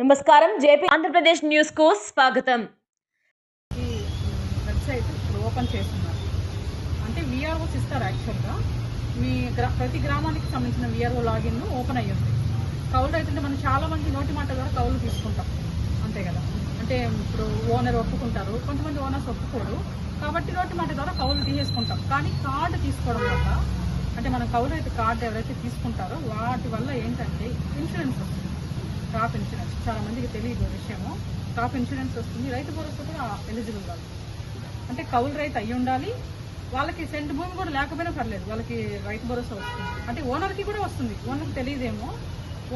నమస్కారం. జేపీ ఆంధ్రప్రదేశ్ న్యూస్కు స్వాగతం. ఈ వెబ్సైట్ ఇప్పుడు ఓపెన్ చేస్తున్నారు. అంటే విఆర్ఓస్ ఇస్తారు యాక్చువల్గా మీ గ్రా ప్రతి గ్రామానికి సంబంధించిన విఆర్ఓ లాగిన్ ఓపెన్ అయ్యి ఉంది. కౌలు రైతుంటే మనం చాలా మంది నోటి మాట ద్వారా కౌలు తీసుకుంటాం. అంతే కదా. అంటే ఇప్పుడు ఓనర్ ఒప్పుకుంటారు. కొంతమంది ఓనర్స్ ఒప్పుకోరు. కాబట్టి నోటి మాట ద్వారా కౌలు తీసేసుకుంటాం. కానీ కార్డు తీసుకోవడం వల్ల అంటే మనం కౌలు రైతు కార్డు ఎవరైతే తీసుకుంటారో వాటి వల్ల ఏంటంటే ఇన్సూరెన్స్ వస్తుంది. క్రాప్ ఇన్సూరెన్స్ చాలా మందికి తెలియదు విషయము. క్రాప్ ఇన్సూరెన్స్ వస్తుంది. రైతు భరోసా కూడా ఎలిజిబుల్ కాదు. అంటే కౌలు రైతు అయి ఉండాలి. వాళ్ళకి సెంట్ భూమి కూడా లేకపోయినా పర్లేదు. వాళ్ళకి రైతు భరోసా వస్తుంది. అంటే ఓనర్కి కూడా వస్తుంది. ఓనర్కి తెలియదేమో.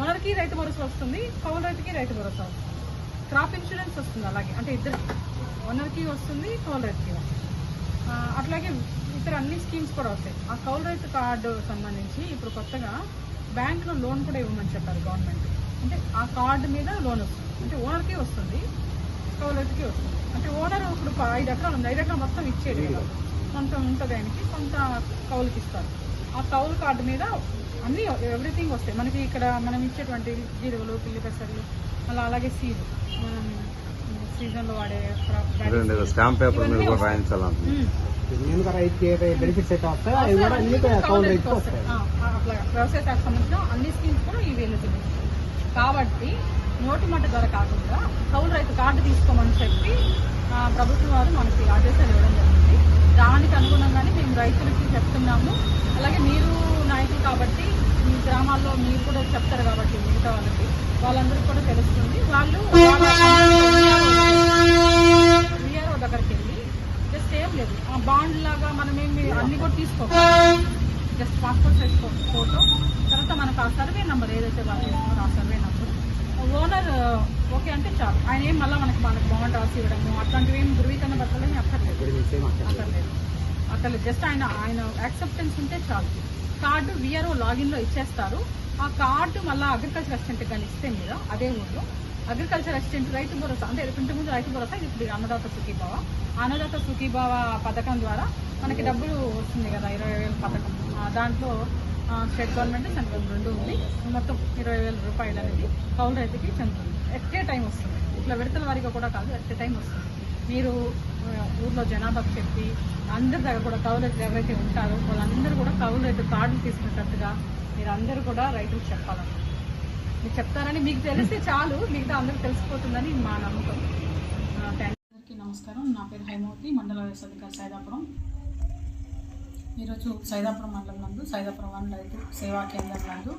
ఓనర్కి రైతు భరోసా వస్తుంది. కౌలు రైతుకి రైతు భరోసా వస్తుంది. క్రాప్ ఇన్సూరెన్స్ వస్తుంది అలాగే. అంటే ఇద్దరు ఓనర్కి వస్తుంది కౌలు రైతుకి వస్తుంది. అట్లాగే ఇతర అన్ని స్కీమ్స్ కూడా వస్తాయి. ఆ కౌలు రైతు కార్డు సంబంధించి ఇప్పుడు కొత్తగా బ్యాంక్లో లోన్ కూడా ఇవ్వమని చెప్పారు గవర్నమెంట్. అంటే ఆ కార్డు మీద లోన్ వస్తుంది. అంటే ఓనర్కి వస్తుంది. కౌలు రైతుకి వస్తుంది. అంటే ఓనర్ ఇప్పుడు ఐదు ఎకరాలు ఉంది. ఐదు ఎకరాలు మొత్తం ఇచ్చేది కొంత ఉంటుంది ఆయనకి కొంత కౌలుకి ఇస్తారు. ఆ కౌలు కార్డు మీద అన్నీ ఎవ్రీథింగ్ వస్తాయి. మనకి ఇక్కడ మనం ఇచ్చేటువంటి జీరువులు పిల్లి పెసర్లు అలా అలాగే సీడ్. మనం సీజన్లో వాడే. స్టాంప్ పేపర్ మీద కూడా బెనిఫిట్స్ అయితే వస్తాయో. అవి కూడా అన్ని వ్యవసాయ శాఖ సంబంధించిన అన్ని స్కీమ్స్ కూడా ఇవి ఎలిజిబుల్ కాబట్టి నోటి మాట ద్వారా కాకుండా కౌలు రైతు కార్డు తీసుకోమని చెప్పి ప్రభుత్వం వారు మనకి ఆదేశాలు ఇవ్వడం జరిగింది. దానికి అనుగుణంగానే మేము రైతులకి చెప్తున్నాము. అలాగే మీరు నాయకులు కాబట్టి మీ గ్రామాల్లో మీరు కూడా చెప్తారు కాబట్టి మిగతా వాళ్ళకి వాళ్ళందరికీ కూడా తెలుస్తుంది. వాళ్ళు విఆర్ఓ దగ్గరికి వెళ్ళి జస్ట్ ఏం లేదు ఆ బాండ్ లాగా మనం ఏమి అన్ని కూడా తీసుకోవాలి. Just passport size photo. తర్వాత మనకు ఆ సర్వే నెంబర్ ఏదైతే వాళ్ళు చేస్తున్నారో ఆ సర్వే నెంబర్ ఓనర్ ఓకే అంటే చాలు. ఆయన ఏం మళ్ళీ మనకి మనకు బాండ్ రాసి ఇవ్వడము అట్లాంటివి ఏం ధృవీకరణ పత్రాలు అక్కర్లేదు. అక్కర్లేదు. అక్కర్లేదు. జస్ట్ ఆయన ఆయన యాక్సెప్టెన్స్ ఉంటే చాలు. కార్డు విఆర్ఓ లాగిన్లో ఇచ్చేస్తారు. ఆ కార్డు మళ్ళీ అగ్రికల్చర్ అసిస్టెంట్ కానీ ఇస్తే మీరు అదే ఊర్లో. అగ్రికల్చర్ అసిస్టెంట్ రైతు భరోసా అంటే ఇంటి ముందు రైతు భరోసా ఇది ఇప్పుడు అన్నదాత సుఖీభావ. అన్నదాత సుఖీభావ పథకం ద్వారా మనకి డబ్బులు వస్తుంది కదా ఇరవై వేల పథకం. దాంట్లో స్టేట్ గవర్నమెంట్ సెంట్రల్ రెండు ఉంది. మొత్తం ఇరవై వేల రూపాయలు అనేది కౌలు రైతుకి చెందుతుంది. ఎట్టే టైం వస్తుంది. ఇట్లా విడతల వారిగా కూడా కాదు ఎట్టే టైం వస్తుంది. మీరు ఊర్లో జనాభాకు చెప్పి అందరి దగ్గర కూడా కౌలు రైతులు ఎవరైతే ఉంటారో వాళ్ళందరూ కూడా కౌలు రైతు కార్డులు తీసుకునేటట్టుగా మీరు అందరూ కూడా రైతులకు చెప్పాలని. మీరు చెప్తారని మీకు తెలిస్తే చాలు మిగతా అందరికి తెలిసిపోతుందని మా నమ్మకం. అందరికీ నమస్కారం. నా పేరు హైమూర్తి మండల వ్యవసాయ అధికారి సైదాపురం. ఈరోజు సైదాపురం మండలం నందు సైదాపురం వన్ రైతు సేవా కేంద్రం నందు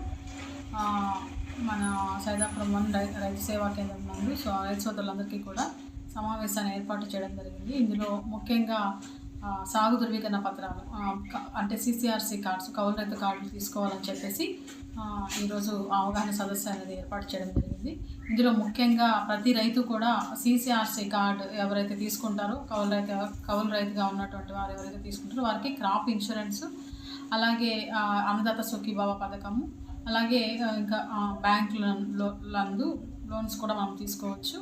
మన సైదాపురం వన్ రై- రైతు సేవా కేంద్రం నందు సో రైతు సోదరులందరికీ కూడా సమావేశాన్ని ఏర్పాటు చేయడం జరిగింది. ఇందులో ముఖ్యంగా సాగు ధృవీకరణ పత్రాలు అంటే సిసిఆర్సి కార్డ్స్ కౌలు రైతు కార్డులు తీసుకోవాలని చెప్పేసి ఈరోజు అవగాహన సదస్సు అనేది ఏర్పాటు చేయడం జరిగింది. ఇందులో ముఖ్యంగా ప్రతి రైతు కూడా సిసిఆర్సి కార్డు ఎవరైతే తీసుకుంటారో కౌలు రైతు కౌలు రైతుగా ఉన్నటువంటి వారు ఎవరైతే తీసుకుంటారో వారికి క్రాప్ ఇన్సూరెన్స్ అలాగే అన్నదాత సుఖీభావ పథకము అలాగే ఇంకా బ్యాంకులలో లందు లోన్స్ కూడా మనం తీసుకోవచ్చు.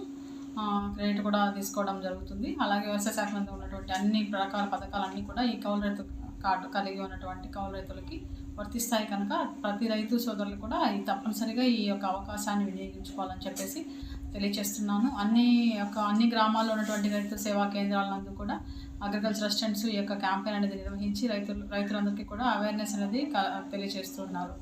క్రెడిట్ కూడా తీసుకోవడం జరుగుతుంది. అలాగే వ్యవసాయ శాఖ ఉన్నటువంటి అన్ని రకాల పథకాలన్నీ కూడా ఈ కౌలు రైతు కార్డు కలిగి ఉన్నటువంటి కౌలు రైతులకి వర్తిస్తాయి కనుక ప్రతి రైతు సోదరులు కూడా ఈ తప్పనిసరిగా ఈ యొక్క అవకాశాన్ని వినియోగించుకోవాలని చెప్పేసి తెలియజేస్తున్నాను. అన్ని యొక్క అన్ని గ్రామాల్లో ఉన్నటువంటి రైతు సేవా కేంద్రాలందు కూడా అగ్రికల్చర్ అసిస్టెంట్స్ ఈ యొక్క క్యాంపెయిన్ అనేది నిర్వహించి రైతులు రైతులందరికీ కూడా అవేర్నెస్ అనేది తెలియజేస్తున్నారు.